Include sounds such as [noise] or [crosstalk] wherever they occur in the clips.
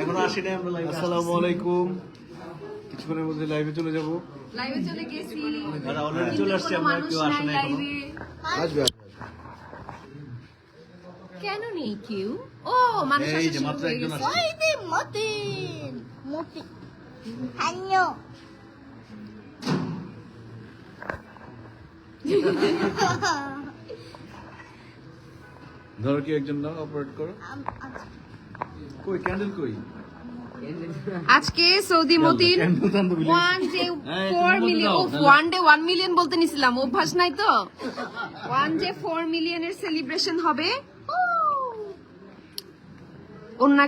এখনও আসি নাই আমরা লাইভে আসসালামু আলাইকুম। কিছুক্ষণের মধ্যে লাইভে চলে যাব। লাইভে চলে গেছি। আর অলরেডি চলে আসছে আমরা কেউ আসে নাই না এখনও। আসবে কেন নেই কেউ? ও মানুষ এই আসা যে মাত্র একজন আসছে। Pwede motin. Motin. ধরো কি একজন নাও অপারেট করো। কই ক্যান্ডেল কই? আজকে Soudi Matin one day four million ও ওয়ান ডে ওয়ান মিলিয়ন বলতে নিছিলাম অভ্যাস নাই তো? ওয়ান ডে ফোর মিলিয়নের সেলিব্রেশন হবে। অন্য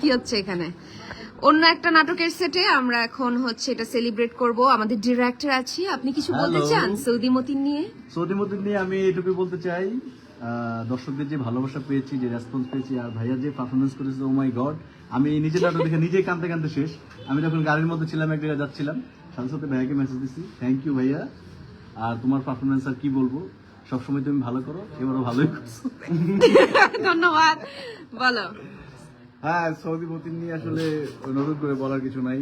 কি হচ্ছে এখানে? অন্য একটা নাটকের সেটে আমরা এখন হচ্ছে এটা সেলিব্রেট করব। আমাদের ডিরেক্টর আছি। আপনি কিছু বলতে. চান সৌদি মতিন নিয়ে? সৌদি মধ্যে নিয়ে আমি এটুকু বলতে চাই দর্শকদের যে ভালোবাসা পেয়েছি যে রেসপন্স পেয়েছি আর ভাইয়া যে পারফরমেন্স করেছে ও মাই গড আমি নিজে নাটক দেখে নিজেই কানতে কানতে শেষ। আমি যখন গাড়ির মধ্যে ছিলাম এক জায়গায় যাচ্ছিলাম সাথে সাথে ভাইয়াকে মেসেজ দিছি থ্যাংক ইউ ভাইয়া। আর তোমার পারফরমেন্স আর কি বলব? সবসময় তুমি ভালো করো এবারও ভালোই করছ। [laughs] ধন্যবাদ। বলো। হ্যাঁ সৌদি মতিন নিয়ে আসলে নতুন করে বলার কিছু নাই।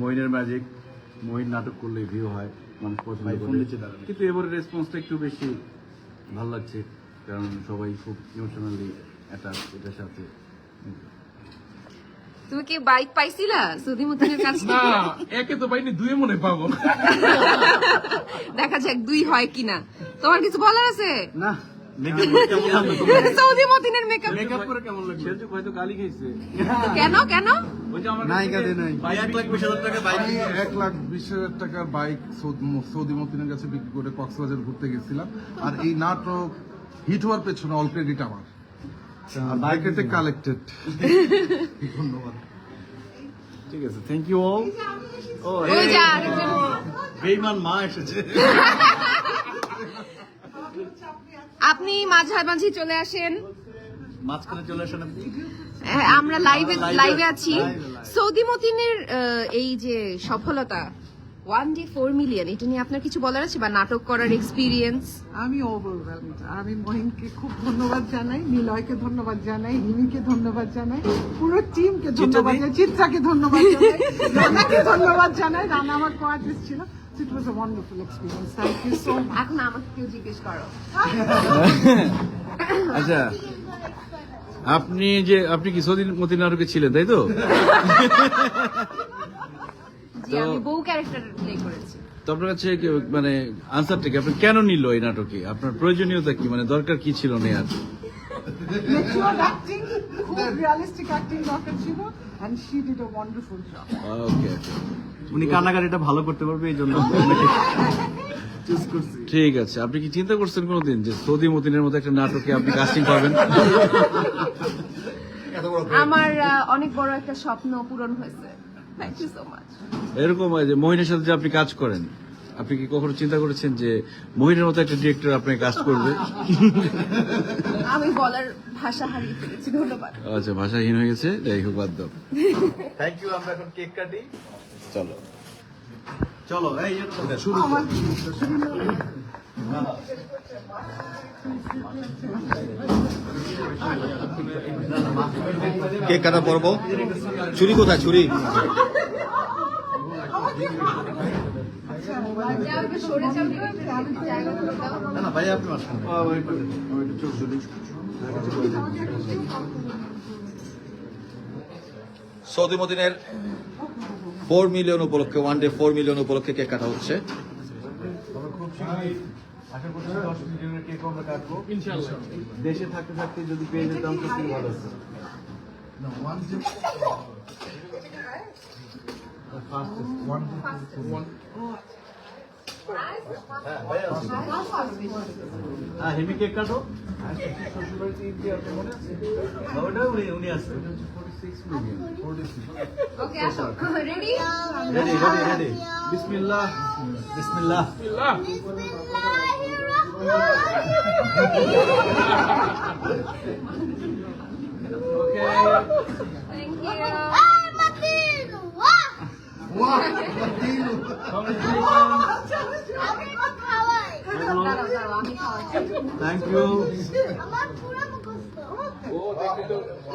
মহিনের ম্যাজিক মহিন নাটক করলে ভিউ হয় মানুষ পছন্দ করে। কিন্তু এবারে রেসপন্সটা একটু বেশি ভালো লাগছে কারণ সবাই খুব ইমোশনালি অ্যাটাচ এটার সাথে। তুমি কি বাইক পাইছিলা সৌদি মতিনের কাছ না থেকে একে তো পাইনি দুয়ে মনে পাবো দেখা যাক দুই হয় কিনা। তোমার কিছু বলার আছে? না। মেকআপ কেমন লাগল তোমার? [laughs] সৌদি মতিনের মেকআপ মেকআপ করে কেমন লাগল? সেজুক হয়তো গালি খাইছে। কেন কেন? ওই যে আমার নায়িকা দে নাই। এক লাখ বিশ হাজার টাকা বাইক এক লাখ বিশ হাজার টাকার বাইক সৌদ- মতিনের কাছে বিক্রি করে কক্সবাজার ঘুরতে গেছিলাম। আর এই নাটক হিট হওয়ার পেছনে অল ক্রেডিট আমার। বাইকেতে কালেক্টেড [laughs] ধন্যবাদ। ঠিক আছে থ্যাংক ইউ অল ও বেইমান মা এসেছে। [laughs] আপনি মাঝামাঝি চলে আসেন। মাঝখানে চলে আসেন হ্যাঁ, আমরা লাইভে লাইভে আছি। সৌদি মতিনের এই যে সফলতা ওয়ান ডে ফোর মিলিয়ন এটা নিয়ে আপনার কিছু বলার আছে বা নাটক করার এক্সপিরিয়েন্স আমি ওভারওয়েলমড আমি মহিনকে খুব ধন্যবাদ জানাই নিলয়কে ধন্যবাদ জানাই হিমিকে ধন্যবাদ জানাই পুরো টিমকে ধন্যবাদ জানাই চিত্রাকে ধন্যবাদ জানাই রানাকে ধন্যবাদ জানাই রানা আমার কোয়ার্টিস্ট ছিল। It was a wonderful experience thank you so much এখন আমাকে কেউ জিজ্ঞেস করো। আচ্ছা আপনি যে আপনি কি সৌদি মতি নাটকে ছিলেন তাই তো? জি আমি বউ ক্যারেক্টার প্লে করেছি। তো আপনার কাছে মানে আনসারটা কি? আপনি কেন নিল এই নাটকে? আপনার প্রয়োজনীয়তা কি? মানে দরকার কি ছিল নেয়ার? ম্যাচিওর খুব রিয়ালিস্টিক অ্যাক্টিং দরকার ছিল and she did a wonderful job okay উনি কান্নাকাটিটা ভালো করতে পারবে এই জন্য ঠিক আছে আপনি কি চিন্তা করছেন কোনোদিন যে সৌদি মতিনের মতো একটা নাটকে আপনি কাস্টিং পাবেন? আমার অনেক বড় একটা স্বপ্ন পূরণ হয়েছে। এরকম হয় যে মহিনের সাথে যে আপনি কাজ করেন আপনি কি কখনো চিন্তা করেছেন যে মহিনের মতো একটা ডিরেক্টর আপনাকে কাজ করবে? আমি বলার ভাষা হারিয়ে ফেলেছি ধন্যবাদ। আচ্ছা ভাষাহীন হয়ে গেছে যাই হোক বাদ দাও। থ্যাংক ইউ আমরা এখন কেক কাটি। চলো। চলো এই শুরু কেক কাটা পর্ব? ছুরি কোথায় ছুরি? না ভাই আপনি সৌদি মদিনের ফোর মিলিয়ন উপলক্ষে ওয়ান ডে ফোর মিলিয়ন উপলক্ষে কেক কাটা হচ্ছে। তবে খুব শীঘ্রই আশা করছি দশ মিলিয়নের কেক আমরা কাটবো দেশে থাকতে থাকতে যদি পেয়ে যেতাম তো খুবই ভালো হতো। হ্যাঁ হেমি কেক কাটো। শ্বশুরবাড়িতে মনে আছে উনি উনি আছে ওটা হচ্ছে forty six million forty six okay আসো রেডি রেডি রেডি রেডি বিসমিল্লাহ বিসমিল্লাহ okay thank you Ay, Matin! Wah! Congratulations. Abi, mag-Hawaii! দাঁড়াও থ্যাংক ইউ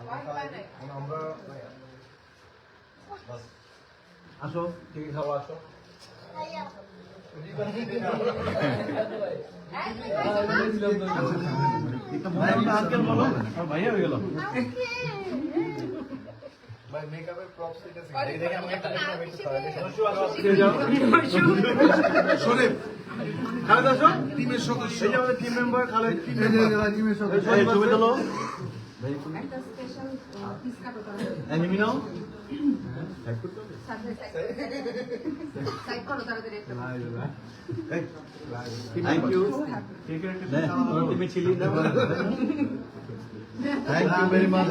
তো আসো ঠিক খাব আসো। আমার ভাইয়া হয়ে গেল শরীফ খালেদ আসো। টিমের সদস্য। এই যে আমাদের team member Khaled team member টিমের সদস্য ছবি তোলো। এই নাও সাইড করো তাড়াতাড়ি একটা থ্যাংক ইউ ঠিক ছিলি থ্যাংক ইউ ভেরি মাচ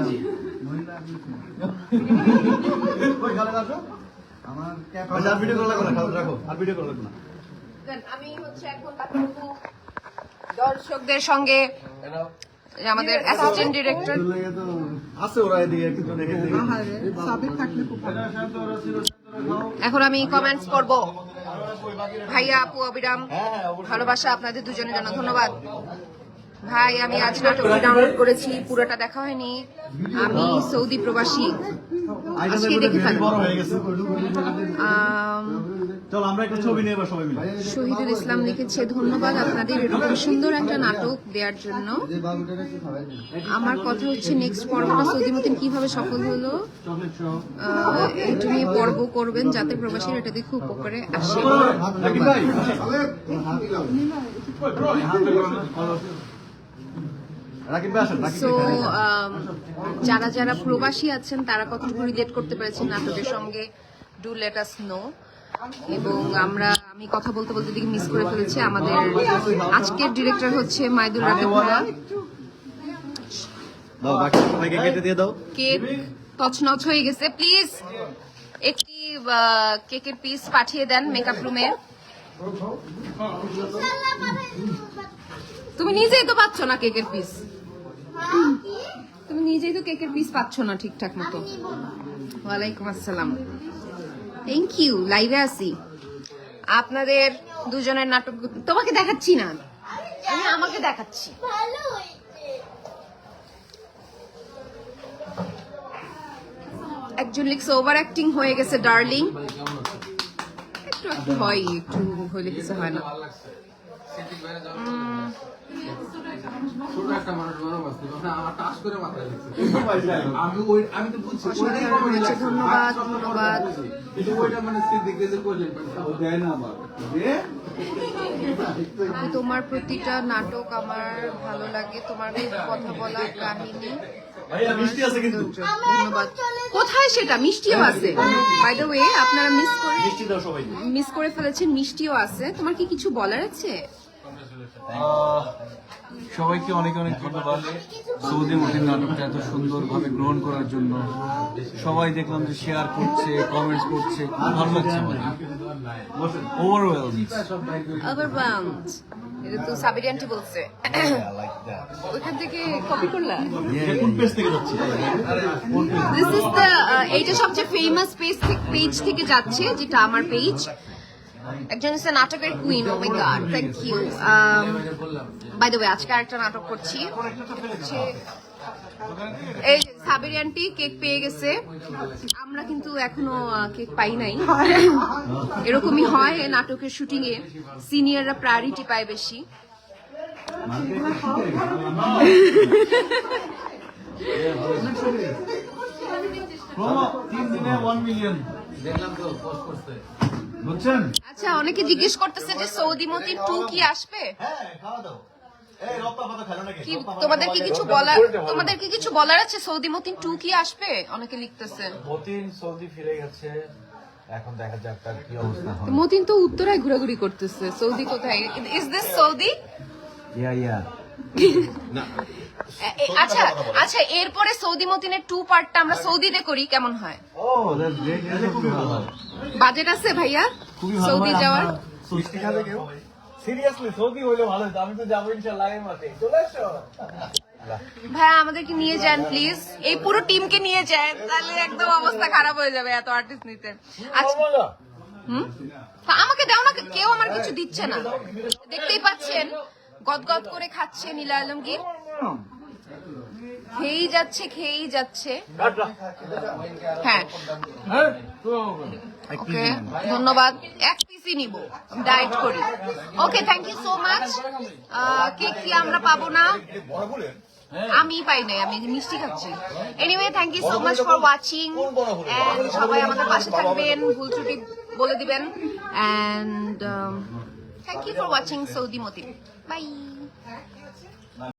কই খালেদ আসো আমার ক্যাপ আর ভিডিও করা লাগবে না রাখো আর ভিডিও করা লাগবে না আমি হচ্ছে এখন কথা দর্শকদের সঙ্গে। আমাদের অ্যাসিস্ট্যান্ট ডিরেক্টর আছে ওরা এদিকে একটু দেখে দেখে। আহারে, থাকলে খুব এখন আমি কমেন্টস করব। ভাইয়া আপু অবিরাম ভালোবাসা আপনাদের দুজনের জন্য ধন্যবাদ। ভাই আমি আজ নাটকটি ডাউনলোড করেছি পুরোটা দেখা হয়নি। আমি সৌদি প্রবাসী। আজকে দেখে হয়ে শহীদুল ইসলাম লিখেছে ধন্যবাদ আপনাদের এরকম সুন্দর একটা নাটক দেওয়ার জন্য। আমার কথা হচ্ছে নেক্সট পর্বটা সৌদি মতিন কীভাবে সফল হলো এটা নিয়ে পর্ব করবেন যাতে প্রবাসীরা এটা দেখে উপকারে আসে। সো যারা যারা প্রবাসী আছেন তারা কতটুকু রিলেট করতে পেরেছেন নাটকের সঙ্গে ডু লেট আস নো এবং আমরা আমি কথা বলতে বলতে দিকে মিস করে ফেলেছি আমাদের আজকের ডিরেক্টর হচ্ছে মাইদুল রাকিব ভাইয়া। দাও বাকি সবাইকে কেটে দিয়ে দাও। কেক তছনছ হয়ে গেছে। প্লিজ একটি কেকের পিস পাঠিয়ে দেন মেকআপ রুমে। তুমি নিজেই তো পাচ্ছ না কেকের পিস তুমি নিজেই তো কেকের পিস পাচ্ছ না ঠিকঠাক মতো। ওয়ালাইকুম আসসালাম। থ্যাংক ইউ লাইভে আসি আপনাদের দুজনের নাটক তোমাকে দেখাচ্ছি না। আমি আমাকে দেখাচ্ছি। একজন লিখছে ওভার অ্যাক্টিং হয়ে গেছে ডার্লিং একটু একটু হয়, একটু হলে কিছু হয় না। ধন্যবাদ, ধন্যবাদ। ওইটা মানে তোমার প্রতিটা নাটক আমার ভালো লাগে তোমার কথা বলা কাহিনী ভাইয়া মিষ্টি আছে কিন্তু। ধন্যবাদ। কোথায় সেটা? মিষ্টিও আছে। বাই দ্য ওয়ে আপনারা মিস করে মিষ্টি দাও সবাই মিস করে ফেলেছেন মিষ্টিও আছে। তোমার কি কিছু বলার আছে? সবাইকে অনেক অনেক ধন্যবাদ। সৌদি মতিন নাটকটা এত সুন্দরভাবে গ্রহণ করার জন্য। সবাই দেখলাম যে শেয়ার করছে কমেন্টস করছে খুব ভালো লাগছে আমাদের। ওভারওয়েলম এটা তো সাবির আন্টি বলছে। ওইখান থেকে কপি করলা? কোন পেজ থেকে যাচ্ছে? দিস ইজ দ্য এইটা সবচেয়ে ফেমাস পেজ পেজ থেকে যাচ্ছে যেটা আমার পেজ একজন হচ্ছে নাটকের queen oh my god thank you by the way আজকে আরেকটা নাটক করছি। এই সাবির আন্টি কেক পেয়ে গেছে। আমরা কিন্তু এখনও কেক পাই নাই। এরকমই হয় নাটকের শুটিং এ। সিনিয়ররা প্রায়োরিটি পায় বেশি। [laughs] তিন দিনে ওয়ান মিলিয়ন দেখলাম তো পোস্ট করছে। বুঝছেন? আচ্ছা অনেকে জিজ্ঞেস করতেছে যে সৌদি মতিন টু কি আসবে? হ্যাঁ খাওয়া দাও। কি তোমাদের কি কিছু বলার তোমাদের কি কিছু বলার আছে? সৌদি মতিন টু কি আসবে? অনেকে লিখতেছে। মতিন সৌদি ফিরে গেছে। এখন দেখা যাক তার কি অবস্থা হয়। মতিন তো উত্তরায় ঘোরাঘুরি করতেছে। সৌদি কোথায়? Is this Soudi? Yeah yeah আচ্ছা আচ্ছা এরপরে সৌদি মতিনের টু পার্টটা আমরা সৌদিতে করি কেমন হয়? বাজেট আছে ভাইয়া? সৌদি যাওয়ার? সিরিয়াসলি সৌদি হইলে ভালো হতো আমি তো যাব ইনশাল্লাহ এই মাসে চলে আসো ভাইয়া আমাদেরকে নিয়ে যান প্লিজ এই পুরো টিমকে নিয়ে যান তাহলে একদম অবস্থা খারাপ হয়ে যাবে এত আর্টিস্ট নিতে। আচ্ছা হুম? তা আমাকে দাও না কেউ আমার কিছু দিচ্ছে না। দেখতেই পাচ্ছেন? গদগদ করে খাচ্ছে নীলা আলমগীর। খেয়েই যাচ্ছে খেয়েই যাচ্ছে। হ্যাঁ। ওকে, ধন্যবাদ। এক পিসি নিব ডায়েট করি। Okay thank you so much cake কি আমরা পাবো না? আমি পাই নাই, আমি মিষ্টি খাচ্ছি। Anyway thank you so much for watching and সবাই আমাদের পাশে থাকবেন, ভুল বলে দিবেন। And thank you for watching Soudi Moti bye